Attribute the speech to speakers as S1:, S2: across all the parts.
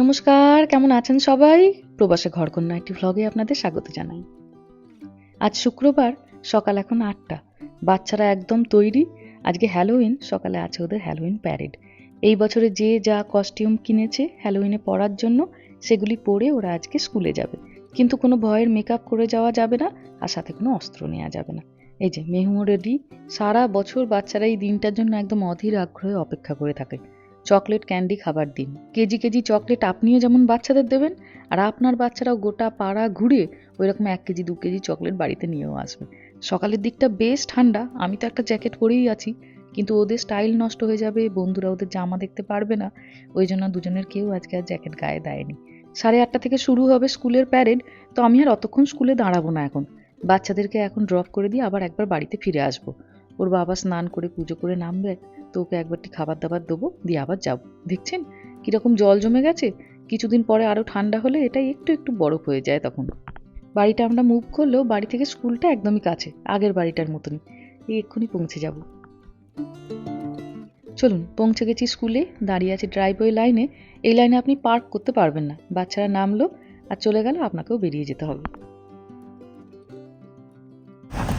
S1: নমস্কার, কেমন আছেন সবাই? প্রবাসে ঘরকন্যা একটি ভ্লগে আপনাদের স্বাগত জানাই। আজ শুক্রবার, সকাল এখন আটটা। বাচ্চারা একদম তৈরি। আজকে হ্যালোউইন সকালে আছে ওদের হ্যালোউইন প্যারেড এই বছরে যে যা কস্টিউম কিনেছে হ্যালোউইনে পরার জন্য, সেগুলি পরে ওরা আজকে স্কুলে যাবে। কিন্তু কোনো ভয়ের মেকআপ করে যাওয়া যাবে না, আর সাথে কোনো অস্ত্র নেওয়া যাবে না। এই যে মেহুমো রেডি সারা বছর বাচ্চারা এই দিনটার জন্য একদম অধীর আগ্রহে অপেক্ষা করে থাকে। চকলেট ক্যান্ডি খাবার দিন। কেজি কেজি চকলেট আপনিও যেমন বাচ্চাদের দেবেন, আর আপনার বাচ্চারাও গোটা পাড়া ঘুরে ওই রকম এক কেজি, দু কেজি চকলেট বাড়িতে নিয়েও আসবে। সকালের দিকটা বেশ ঠান্ডা, আমি তো একটা জ্যাকেট পরেই আছি, কিন্তু ওদের স্টাইল নষ্ট হয়ে যাবে, বন্ধুরা ওদের জামা দেখতে পারবে না, ওই জন্য দুজনের কেউ আজকে আর জ্যাকেট গায়ে দেয়নি। সাড়ে আটটা থেকে শুরু হবে স্কুলের প্যারেড, তো আমি আর অতক্ষণ স্কুলে দাঁড়াবো না এখন। বাচ্চাদেরকে এখন ড্রপ করে দিয়ে আবার একবার বাড়িতে ফিরে আসব। ওর বাবা স্নান করে পুজো করে নামবে, তো ওকে একবারটি খাবার দাবার দেবো, দিয়ে আবার যাব। দেখছেন? কীরকম জল জমে গেছে? কিছুদিন পরে আরও ঠান্ডা হলে এটাই একটু একটু বরফ হয়ে যায় তখন। বাড়িটা আমরা মুভ করলেও বাড়ি থেকে স্কুলটা একদমই কাছে, আগের বাড়িটার মতনই। এই এক্ষুনি পৌঁছে যাব। চলুন, পৌঁছে গেছি স্কুলে। দাঁড়িয়ে আছে ড্রাইভওয়ে লাইনে এই লাইনে আপনি পার্ক করতে পারবেন না। বাচ্চারা নামলো আর চলে গেল, আপনাকেও বেরিয়ে যেতে হবে।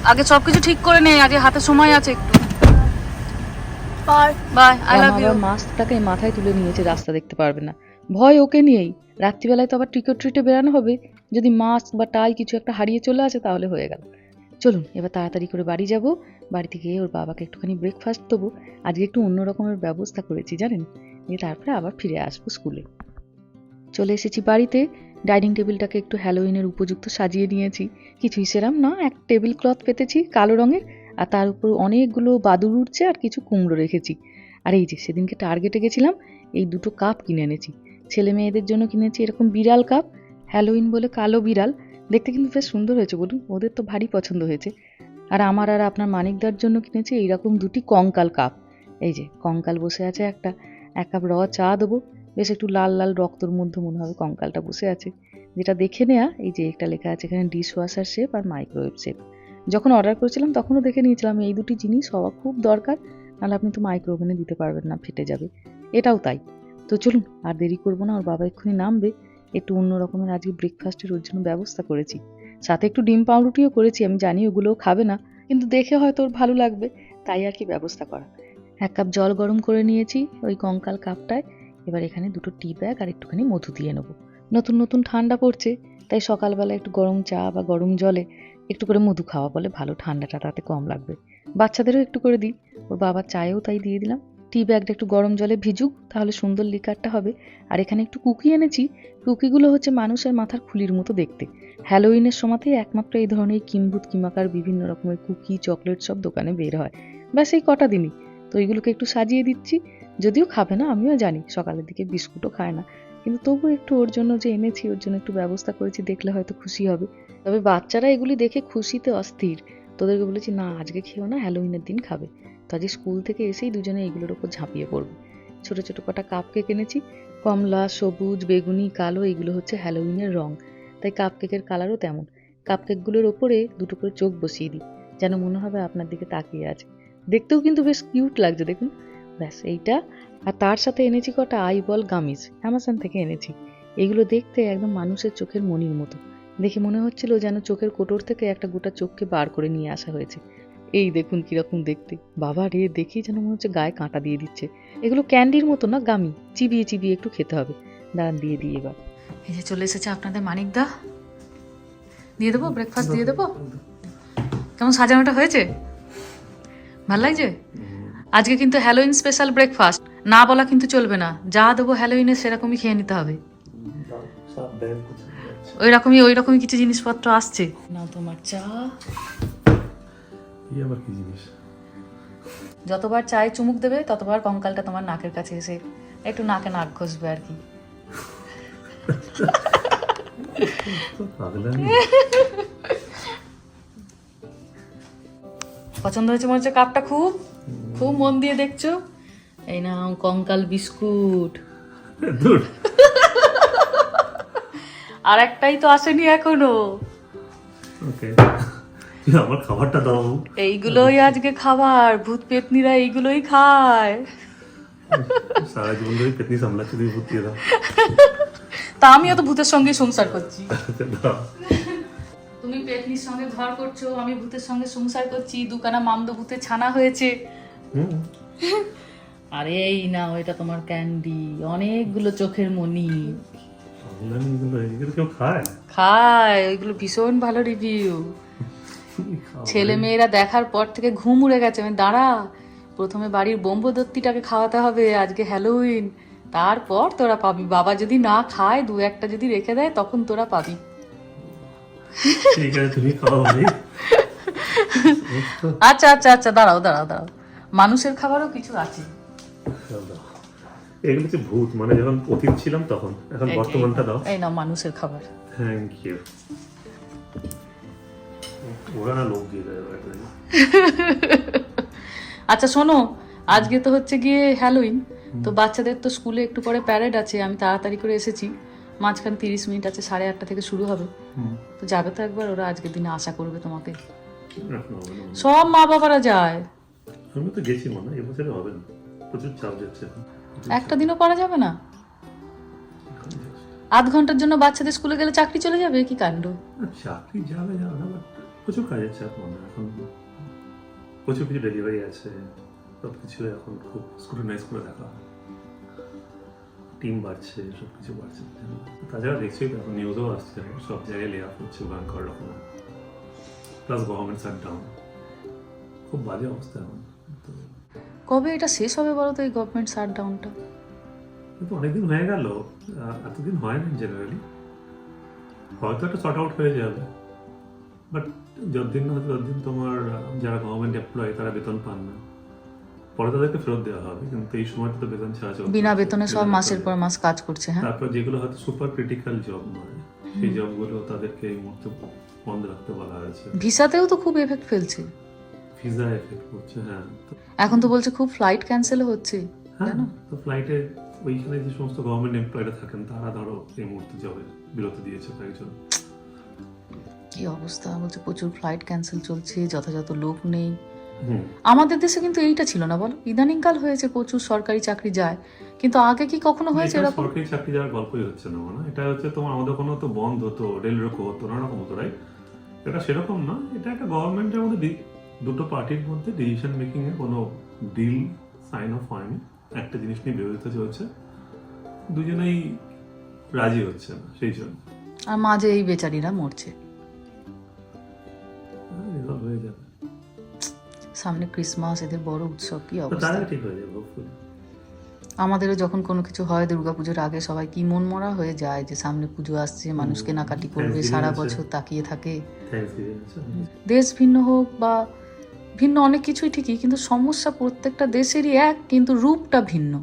S2: আগে সবকিছু ঠিক করে নে আগে হাতে সময় আছে একটু। বাই আই লাভ ইউ
S1: মাস্কটাকে মাথায় তুলে নিয়েছে রাস্তা দেখতে পারবে না। ভয় ওকে নিয়েই। রাত্রিবেলায় তো আবার ট্রিকর ট্রিটে বেরানো হবে। যদি মাস্ক বা টাই কিছু একটা হারিয়ে চলে আসে তাহলে হয়ে গেল। চলুন এবার তাড়াতাড়ি করে বাড়ি যাব। বাড়িতে গিয়ে ওর বাবাকে একটুখানি ব্রেকফাস্ট দেবো। আজকে একটু অন্য রকমের ব্যবস্থা করেছি জানেন? দিয়ে তারপরে আবার ফিরে আসব স্কুলে। চলে এসেছি বাড়িতে। ডাইনিং টেবিলটাকে একটু হ্যালোইনের উপযুক্ত সাজিয়ে নিয়েছি। কিছুই সেরাম না, এক টেবিল ক্লথ পেতেছি কালো রঙের, আর তার উপর অনেকগুলো বাদুর উঠছে আর কিছু কুমড়ো রেখেছি। আর এই যে, সেদিনকে টার্গেটে গেছিলাম, এই দুটো কাপ কিনে এনেছি। ছেলে মেয়েদের জন্য কিনেছি এরকম বিড়াল কাপ, হ্যালোইন বলে কালো বিড়াল। দেখতে কিন্তু বেশ সুন্দর হয়েছে বলুন, ওদের তো ভারী পছন্দ হয়েছে। আর আমার আর আপনার মানিকদার জন্য কিনেছি এইরকম দুটি কঙ্কাল কাপ। এই যে, কঙ্কাল বসে আছে একটা, এক কাপ র চা দেবো। বেশ একটু লাল লাল রক্তর মধ্যে মনে হবে কঙ্কালটা বসে আছে। যেটা দেখে নেয়া, এই যে একটা লেখা আছে এখানে ডিশ ওয়াশার শেপ আর মাইক্রোওয়েভ শেপ যখন অর্ডার করেছিলাম তখনও দেখে নিয়েছিলাম এই দুটি জিনিস হওয়া খুব দরকার, নাহলে আপনি তো মাইক্রো ওভেনে দিতে পারবেন না, ফেটে যাবে। এটাও তাই। তো চলুন, আর দেরি করব না, ওর বাবা এক্ষুনি নামবে। একটু অন্য রকমের আজকে ব্রেকফাস্টের ওর জন্য ব্যবস্থা করেছি। সাথে একটু ডিম পাউরুটিও করেছি, আমি জানি ওগুলোও খাবে না, কিন্তু দেখে হয়তো ওর ভালো লাগবে, তাই আর কি ব্যবস্থা করা। এক কাপ জল গরম করে নিয়েছি ওই কঙ্কাল কাপটায় এবার এখানে দুটো টি ব্যাগ আর একটুখানি মধু দিয়ে নেব। নতুন নতুন ঠান্ডা পড়ছে, তাই সকালবেলা একটু গরম চা বা গরম জলে একটু করে মধু খাওয়া বলে ভালো ঠান্ডাটা তাতে কম লাগবে। বাচ্চাদেরও একটু করে দিই, ওর বাবার চায়েও তাই দিয়ে দিলাম। টি ব্যাগটা একটু গরম জলে ভিজুক, তাহলে সুন্দর লিকারটা হবে। আর এখানে একটু কুকি এনেছি কুকিগুলো হচ্ছে মানুষের মাথার খুলির মতো দেখতে। হ্যালোইনের সময়তেই একমাত্র এই ধরনের কিম্বুত কিমাকার, বিভিন্ন রকমের কুকি চকলেট সব দোকানে বের হয়। ব্যাস এই কটা দিনই, তো এইগুলোকে একটু সাজিয়ে দিচ্ছি। যদিও খাবে না, আমিও জানি, সকালের দিকে বিস্কুটও খায় না। কিন্তু তবু একটু ওর জন্য যে এনেছি, ওর জন্য একটু ব্যবস্থা করেছি, দেখলে হয়তো খুশি হবে। তবে বাচ্চারা এগুলি দেখে খুশিতে অস্থির। তোদেরকে বলেছি, না, আজকে খেও না হ্যালোউইনের দিন খাবে। তো আজকে স্কুল থেকে এসেই দুজনে এগুলোর ওপর ঝাঁপিয়ে পড়বে। ছোট ছোট কটা কাপ কেক এনেছি, কমলা, সবুজ, বেগুনি, কালো, এগুলো হচ্ছে হ্যালোউইনের রং। তাই কাপ কেকের কালারও তেমন। কাপ কেকগুলোর ওপরে দুটো করে চোখ বসিয়ে দিই, যেন মনে হবে আপনার দিকে তাকিয়ে আছে। দেখতেও কিন্তু বেশ কিউট লাগছে, দেখুন। ব্যাস এইটা। আর তার সাথে এনেছি কটা আই বল গামিজ অ্যামাজন থেকে এনেছি। এগুলো দেখতে একদম মানুষের চোখের মনির মতো। দেখে মনে হচ্ছিল যেন চোখের কোটর থেকে একটা গোটা চোখকে বার করে নিয়ে আসা হয়েছে। এই দেখুন কীরকম দেখতে। বাবা রে দেখি যেন মনে হচ্ছে গায়ে কাঁটা দিয়ে দিচ্ছে। এগুলো ক্যান্ডির মতো না গামি। চিবিয়ে চিবিয়ে একটু খেতে হবে। দাঁড়ান দিয়ে দিই এবার।
S2: এই যে চলে এসেছে আপনাদের মানিকদা দিয়ে দেবো ব্রেকফাস্ট দিয়ে দেবো? কেমন সাজানোটা হয়েছে? ভালো লাগছে? আজকে কিন্তু হ্যালোইন স্পেশাল ব্রেকফাস্ট না বলা কিন্তু চলবে না। যা দেবো হ্যালোইনে সেরকমই খেয়ে নিতে হবে। ওই রকমই ওই রকমই কিছু জিনিসপত্র আসছে।
S1: না তোমার চা।
S3: এই আবার কি জিনিস?
S2: যতবার চায়ে চুমুক দেবে ততবার কঙ্কালটা তোমার নাকের কাছে এসে একটু নাকে নাক ঘষবে আর কি। পছন্দ হয়েছে মনে হচ্ছে কাপটা খুব? খুব মন দিয়ে দেখছ? এই নাও কঙ্কাল বিস্কুট। আর একটাই তো আসেনি
S3: এখনও। আমার খাবারটা দাও।
S2: এইগুলোই আজকে খাবার ভূত পেতনিরা এইগুলোই খায়।
S3: সারা জীবন ধরে পেতনি সামলাচ্ছি তুমি ভূত দাও।
S2: তা আমিও তো ভূতের সঙ্গে সংসার করছি। তুমি পেটনির সঙ্গে ঘর করছ আমি ভূতের সঙ্গে সংসার করছি দুখানা মামদো ভূতের ছানা হয়েছে। আরে এই না এটা তোমার ক্যান্ডি। অনেকগুলো চোখের মনি।
S3: খায়?
S2: ওইগুলো ভীষণ ভালো রিভিউ ছেলে মেয়েরা দেখার পর থেকে ঘুম উড়ে গেছে। আমি দাঁড়া প্রথমে বাড়ির বোম্বদত্তিটাকে খাওয়াতে হবে আজকে হ্যালোউইন তারপর তোরা পাবি। বাবা যদি না খায় দু একটা যদি রেখে দেয় তখন তোরা পাবি। আচ্ছা আচ্ছা আচ্ছা দাঁড়াও দাঁড়াও দাঁড়াও। মানুষের খাবারও কিছু আছে।
S3: এগুলো হচ্ছে ভূত মানে যখন অতীত ছিলাম তখন। এখন বর্তমানটা দাও।
S2: এই নাও মানুষের খাবার।
S3: থ্যাংক ইউ ওরা না লোক দিয়ে
S2: আচ্ছা শোনো আজকে তো হচ্ছে গিয়ে হ্যালোইন তো বাচ্চাদের তো স্কুলে একটু পরে প্যারেড আছে আমি তাড়াতাড়ি করে এসেছি। মাঝখান তিরিশ মিনিট আছে সাড়ে আটটা থেকে শুরু হবে। তো যাবে তো একবার ওরা আজকের দিনে আশা করবে তোমাকে। সব মা বাবারা যায়।
S3: আমি তো গেছি মনে হয় এবছরে হবে না। প্রচুর চাপ যাচ্ছে
S2: একটা দিনও করা যাবে না? আধ ঘণ্টার জন্য বাচ্চাদের স্কুলে গেলে চাকরি চলে যাবে? কি কাণ্ড?
S3: চাকরি যাবে যাবে না প্রচুর কাজের চাপ মনে এখন প্রচুর কিছু ডেলিভারি আছে সব কিছু এখন খুব স্ক্রুটানাইজ করে দেখা টিম বাড়ছে সব কিছু বাড়ছে। তাছাড়া দেখছি এখন নিউজও আসছে সব জায়গায় লেয়ার হচ্ছে ভয়ঙ্কর রকম প্লাস গভর্নমেন্ট শাট ডাউন খুব বাজে অবস্থা এখন।
S2: কবে এটা শেষ হবে বলো তো এই গভর্নমেন্ট শাটডাউনটা
S3: কিন্তু অনেকদিন হয়ে গেল। এতদিন হয় না জেনারেলি হয়তো একটা শর্ট আউট হয়ে যাবে। বাট যতদিন না হয়তো ততদিন তোমার যারা গভর্নমেন্ট এমপ্লয় তারা বেতন পান না। পরে তাদেরকে ফেরত দেওয়া হবে কিন্তু এই সময় তো বেতন ছাড়া চলবে
S2: বিনা বেতনে সব মাসের পর মাস কাজ করছে হ্যাঁ?
S3: তারপর যেগুলো হয়তো সুপার ক্রিটিক্যাল জব নয় সেই জবগুলো তাদেরকে এই মুহূর্তে বন্ধ রাখতে বলা হয়েছে।
S2: ভিসাতেও তো খুব এফেক্ট ফেলছে।
S3: ভিসা এফেক্ট করছে হ্যাঁ।
S2: এখন তো বলছে খুব ফ্লাইট ক্যান্সেলও হচ্ছে
S3: হ্যাঁ তো ফ্লাইটে ওইখানে যে সমস্ত গভর্নমেন্ট এমপ্লয়রা থাকেন তারা ধরো এই মুহূর্তে জবে বিরতি দিয়েছে কয়েকজন
S2: কি অবস্থা? বলছে প্রচুর ফ্লাইট ক্যান্সেল চলছে যথাযথ লোক নেই। আমাদের দেশে কিন্তু এইটা ছিল না বলো? ইদানিংকাল হয়েছে প্রচুর সরকারি চাকরি যায় কিন্তু আগে কি কখনো হয়েছে এরকম?
S3: সরকারি চাকরি যাওয়ার গল্পই হচ্ছে না মানে এটা হচ্ছে তোমার আমাদের কোনো তো বন্ধ হতো রেল রোকো হতো নানা রকম হতো রাইট এটা সেরকম না এটা একটা গভর্নমেন্টের মধ্যে দুটো পার্টির মধ্যে ডিসিশন মেকিং এ কোনো ডিল সাইন অফ হয়নি। একটা জিনিস নিয়ে বিরোধিতা চলছে। দুজনেই রাজি হচ্ছে না সেই জন্য।
S2: আর মাঝে এই বেচারিরা মরছে।
S3: হয়ে যাবে।
S2: সামনে ক্রিসমাস এদের বড় উৎসব কি অবস্থা?
S3: ঠিক হয়ে যাবে
S2: আমাদেরও যখন কোনো কিছু হয় দুর্গাপুজোর আগে সবাই কি মন মরা হয়ে যায় যে সামনে পুজো আসছে মানুষ কেনাকাটি করবে সারা বছর তাকিয়ে থাকে। দেশ ভিন্ন হোক বা ভিন্ন অনেক কিছুই ঠিকই কিন্তু সমস্যা প্রত্যেকটা দেশেরই এক কিন্তু রূপটা ভিন্ন।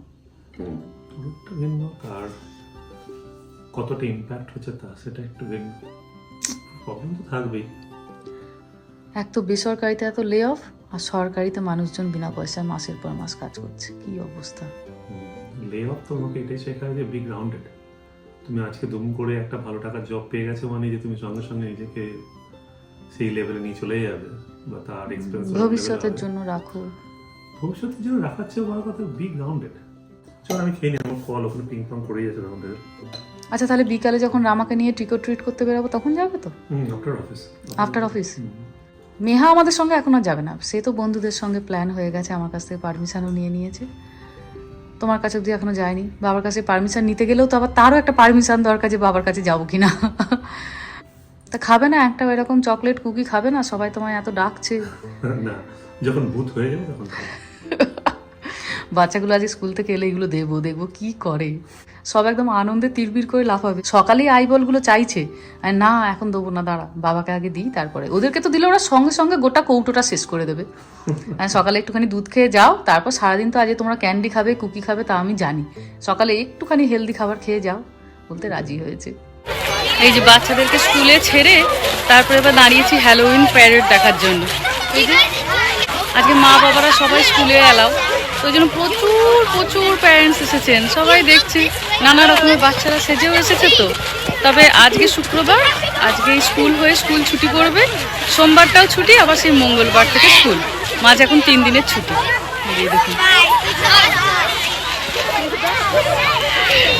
S3: রূপটা ভিন্ন তার কতটা ইম্প্যাক্ট হচ্ছে তা সেটা একটু ভিন্ন প্রবলেম তো থাকবেই।
S2: এক তো বেসরকারিতে এত লে অফ আর সরকারিতে মানুষজন বিনা পয়সায় মাসের পর মাস কাজ করছে। কি অবস্থা?
S3: লে অফ তোমাকে এটাই শেখায় যে বিগ রাউন্ডেড তুমি আজকে দুম করে একটা ভালো টাকার জব পেয়ে গেছো মানে যে তুমি সঙ্গে সঙ্গে নিজেকে সেই লেভেলে নিয়ে চলে যাবে। বা তার এক্সপেন্স
S2: ভবিষ্যতের জন্য রাখো।
S3: ভবিষ্যতের জন্য রাখার চেয়ে বড় কথা বিগ রাউন্ডেড চল আমি খেয়ে নিই আমার কল ওখানে পিং পং করেই আছে রাউন্ডেড
S2: আচ্ছা তাহলে বিকালে যখন রামাকে নিয়ে ট্রিকো ট্রিট করতে বেরোবো তখন যাবে তো?
S3: After office
S2: after office Meha আমাদের সঙ্গে এখন আর যাবে না। সে তো বন্ধুদের সঙ্গে প্ল্যান হয়ে গেছে আমার কাছ থেকে পারমিশনও নিয়ে নিয়েছে। তোমার কাছে অব্দি এখনও যায়নি। বাবার কাছে পারমিশন নিতে গেলেও তো আবার তারও একটা পারমিশন দরকার যে বাবার কাছে যাব কিনা। তা খাবে না একটা এরকম চকলেট কুকি খাবে না? সবাই তোমায় এত ডাকছে।
S3: না যখন বুথ হয়ে যাবে তখন
S2: বাচ্চাগুলো আজ স্কুল থেকে এলে এগুলো দেবো দেখব কি করে? সব একদম আনন্দে তিরবির করে লাফাবে। সকালেই আই বলগুলো চাইছে। আর না এখন দেবো না দাঁড়া বাবাকে আগে দিই তারপরে। ওদেরকে তো দিলে ওরা সঙ্গে সঙ্গে গোটা কৌটোটা শেষ করে দেবে। আর সকালে একটুখানি দুধ খেয়ে যাও তারপর সারাদিন তো আজ তোমরা ক্যান্ডি খাবে কুকি খাবে তা আমি জানি। সকালে একটুখানি হেলদি খাবার খেয়ে যাও বলতে রাজি হয়েছে। এই যে বাচ্চাদেরকে স্কুলে ছেড়ে তারপরে এবার দাঁড়িয়েছি হ্যালোউইন প্যারেড দেখার জন্য। আজকে মা বাবারা সবাই স্কুলে এলাও। ওই জন্য প্রচুর প্রচুর প্যারেন্টস এসেছেন। সবাই দেখছি নানা রকমের বাচ্চারা সেজেও এসেছে তো। তবে আজকে শুক্রবার, আজকে স্কুল হয়ে স্কুল ছুটি পড়বে। সোমবারটাও ছুটি, আবার সেই মঙ্গলবার থেকে স্কুল। মাঝ এখন তিন দিনের ছুটি। দেখুন।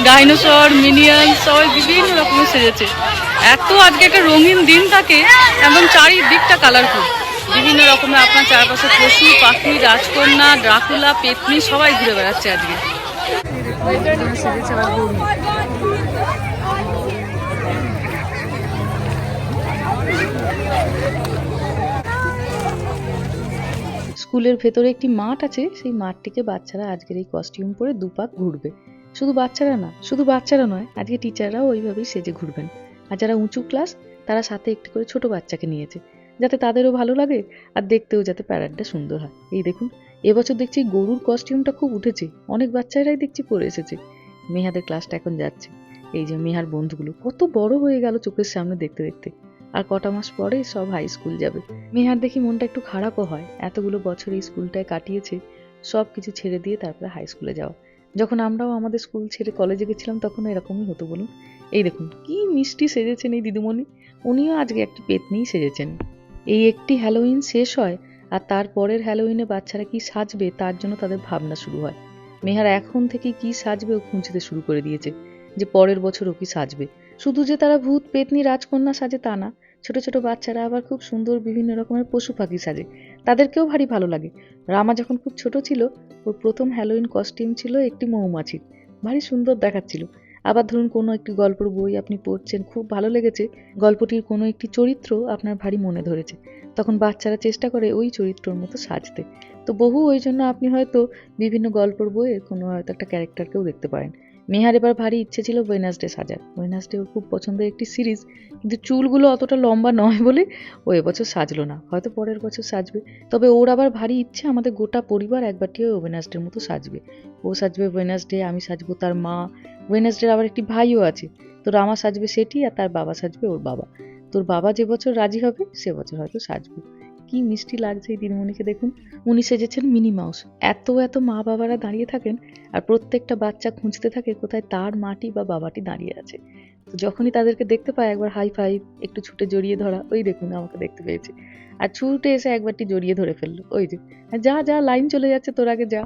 S2: ডাইনোসর, মিনিয়ন, সবাই বিভিন্ন রকমের সেজেছে। এত আজকে একটা রঙিন দিন থাকে, একদম চারিদিকটা কালারফুল বিভিন্ন রকমের আপনার চারপাশে পশু, পাখি, রাজকন্যা, ড্রাকুলা, পেতনি, সবাই ঘুরে বেড়াচ্ছে আজকে।
S1: স্কুলের ভেতরে একটি মাঠ আছে, সেই মাঠটিকে বাচ্চারা আজকের এই কস্টিউম পরে দুপাক ঘুরবে। শুধু বাচ্চারা না, শুধু বাচ্চারা নয়, আজকে টিচাররাও ওইভাবেই সেজে ঘুরবেন। আর যারা উঁচু ক্লাস তারা সাথে একটি করে ছোট বাচ্চাকে নিয়েছে, যাতে তাদেরও ভালো লাগে আর দেখতেও যাতে প্যারাডটা সুন্দর হয়। এই দেখুন, এবছর দেখছি গরুর কস্টিউমটা খুব উঠেছে, অনেক বাচ্চারাই দেখছি পরে এসেছে। মেহাদের ক্লাসটা এখন যাচ্ছে। এই যে মেহার বন্ধুগুলো, কত বড় হয়ে গেল চোখের সামনে দেখতে দেখতে। আর কটা মাস পরে সব হাই স্কুল যাবে। মেহার দেখি মনটা একটু খারাপও হয়, এতগুলো বছর এই স্কুলটায় কাটিয়েছে সব কিছু ছেড়ে দিয়ে তারপরে হাই স্কুলে যাওয়া। যখন আমরাও আমাদের স্কুল ছেড়ে কলেজে গেছিলাম, তখন এরকমই হতো, বলুন। এই দেখুন, কি মিষ্টি সেজেছেন এই দিদিমণি। উনিও আজকে একটি পেতনিই সেজেছেন। এই একটি হ্যালোইন শেষ হয়, আর তারপরের হ্যালোইনে বাচ্চারা কি সাজবে, তার জন্য তাদের ভাবনা শুরু হয়। মেহার এখন থেকে কি সাজবে, ও খুঁজতে শুরু করে দিয়েছে, যে পরের বছর ও কি সাজবে। শুধু যে তারা ভূত পেতনি রাজকন্যা সাজে তা না ছোট ছোট বাচ্চারা আবার খুব সুন্দর বিভিন্ন রকমের পশু পাখি সাজে। তাদেরকেও ভারী ভালো লাগে। রামা যখন খুব ছোট ছিল, ওর প্রথম হ্যালোইন কস্টিউম ছিল একটি মৌমাছির। ভারী সুন্দর দেখাচ্ছিল। আবার ধরুন কোনো একটি গল্পের বই আপনি পড়ছেন, খুব ভালো লেগেছে। গল্পটির কোনো একটি চরিত্র আপনার ভারী মনে ধরেছে। তখন বাচ্চারা চেষ্টা করে ওই চরিত্রর মতো সাজতে। তো বহু ওই জন্য আপনি হয়তো বিভিন্ন গল্পের বইয়ে কোনো হয়তো একটা ক্যারেক্টারকেও দেখতে পারেন। মেহার এবার ভারী ইচ্ছে ছিল ওয়েনাসডে সাজার। ওয়েনাসডে ওর খুব পছন্দের একটি সিরিজ কিন্তু চুলগুলো অতটা লম্বা নয় বলে ও এবছর সাজলো না। হয়তো পরের বছর সাজবে। তবে ওর আবার ভারী ইচ্ছে, আমাদের গোটা পরিবার একবারটি ওই ওয়েনাসডের মতো সাজবে। ও সাজবে ওয়েনাসডে আমি সাজবো তার মা। ওয়েনাসডের আবার একটি ভাইও আছে। তো রামা সাজবে সেটি আর তার বাবা সাজবে ওর বাবা। তোর বাবা যে বছর রাজি হবে, সে বছর হয়তো সাজবে। কি মিষ্টি লাগছে এই দিনমণিকে দেখুন। উনি সেজেছেন মিনি মাউস। এত এত মা বাবারা দাঁড়িয়ে থাকেন আর প্রত্যেকটা বাচ্চা খুঁজতে থাকে কোথায় তার মাটি বা বাবাটি দাঁড়িয়ে আছে। তো যখনই তাদেরকে দেখতে পায়, একবার হাই ফাইভ একটু ছুটে জড়িয়ে ধরা, ওই দেখুন আমাকে দেখতে পেয়েছে। আর ছুটে এসে একবারটি জড়িয়ে ধরে ফেলল, ওই যে। যা যা লাইন চলে যাচ্ছে, তোর আগে যা।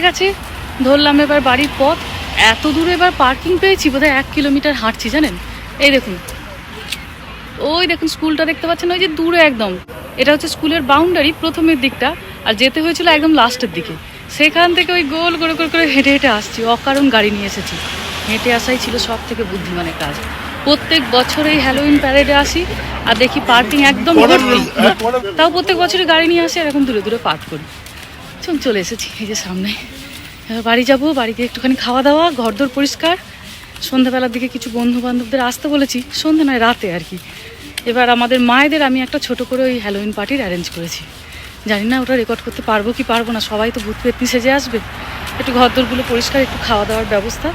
S2: হয়ে গেছে। ধরলাম এবার বাড়ির পথ। এত দূরে এবার পার্কিং পেয়েছি বোধহয় এক কিলোমিটার হাঁটছি জানেন? এই দেখুন। ওই দেখুন স্কুলটা দেখতে পাচ্ছেন ওই যে দূরে একদম। এটা হচ্ছে স্কুলের বাউন্ডারি প্রথমের দিকটা। আর যেতে হয়েছিল একদম লাস্টের দিকে। সেখান থেকে ওই গোল করে করে করে হেঁটে হেঁটে আসছি। অকারণ গাড়ি নিয়ে এসেছি। হেঁটে আসাই ছিল সব থেকে বুদ্ধিমানের কাজ। প্রত্যেক বছর এই হ্যালোইন প্যারেডে আসি আর দেখি পার্কিং একদম ভর্তি। তাও প্রত্যেক বছরই গাড়ি নিয়ে আসি আর এখন দূরে দূরে পার্ক করি। চল চলে এসেছি, এই যে সামনে। এবার বাড়ি যাব বাড়িতে একটুখানি খাওয়া দাওয়া, ঘরদোর পরিষ্কার। সন্ধ্যাবেলার দিকে কিছু বন্ধু বান্ধবদের আসতে বলেছি সন্ধ্যা নয়, রাতে আর কি। এবার আমাদের মায়েদের আমি একটা ছোট করে ওই হ্যালোইন পার্টির অ্যারেঞ্জ করেছি। জানি না ওটা রেকর্ড করতে পারব কি পারব না, সবাই তো ভূত পেতনি সেজে আসবে। একটু ঘরদোরগুলো পরিষ্কার, একটু খাওয়া দাওয়ার ব্যবস্থা।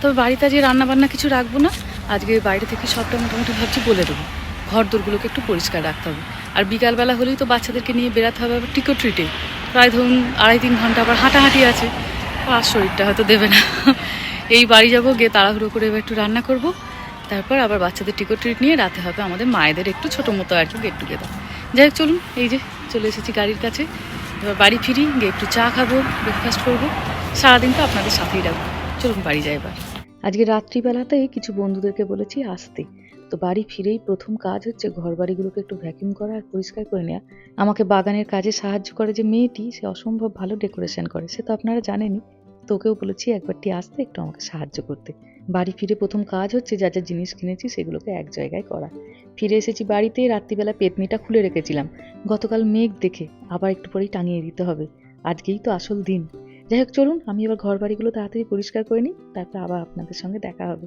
S2: তবে বাড়িতে আজকে রান্না বান্না কিছু রাখব না, আজকে বাইরে থেকে সবটা মোটামুটি ভাবছি বলে দেবো। ঘর দোরগুলোকে একটু পরিষ্কার রাখতে হবে। আর বিকালবেলা হলেই তো বাচ্চাদেরকে নিয়ে বেরাতে হবে আবার টিকো ট্রিটে প্রায় ধরুন আড়াই তিন ঘণ্টা আবার হাঁটাহাঁটি আছে। আর শরীরটা হয়তো দেবে না। এই বাড়ি যাব, গিয়ে তাড়াহুড়ো করে এবার একটু রান্না করব। তারপর আবার বাচ্চাদের টিকো ট্রিট নিয়ে রাতে হবে আমাদের মায়েদের একটু ছোটো মতো আর কি গেট টুগেদার যাই হোক, চলুন, এই যে চলে এসেছি গাড়ির কাছে। এবার বাড়ি ফিরি, গিয়ে একটু চা খাব ব্রেকফাস্ট করব। সারাদিন তো আপনাদের সাথেই রাখব। চলুন, বাড়ি যাই এবার।
S1: আজকে রাত্রিবেলাতেই কিছু বন্ধুদেরকে বলেছি আসতে। তো বাড়ি ফিরেই প্রথম কাজ হচ্ছে ঘর বাড়িগুলোকে একটু ভ্যাকিউম করা আর পরিষ্কার করে নেওয়া আমাকে বাগানের কাজে সাহায্য করে যে মেয়েটি, সে অসম্ভব ভালো ডেকোরেশন করে। সে তো আপনারা জানেনই। তোকেও বলেছি একবারটি আসতে একটু আমাকে সাহায্য করতে। বাড়ি ফিরে প্রথম কাজ হচ্ছে যা যা জিনিস কিনেছি সেগুলোকে এক জায়গায় করা। ফিরে এসেছি বাড়িতে, রাত্রিবেলা পেতনিটা খুলে রেখেছিলাম। গতকাল মেঘ দেখে আবার একটু পরেই টাঙিয়ে দিতে হবে। আজকেই তো আসল দিন। যাই হোক, চলুন, আমি এবার ঘর বাড়িগুলো তাড়াতাড়ি পরিষ্কার করে নিই, তারপর আবার আপনাদের সঙ্গে দেখা হবে।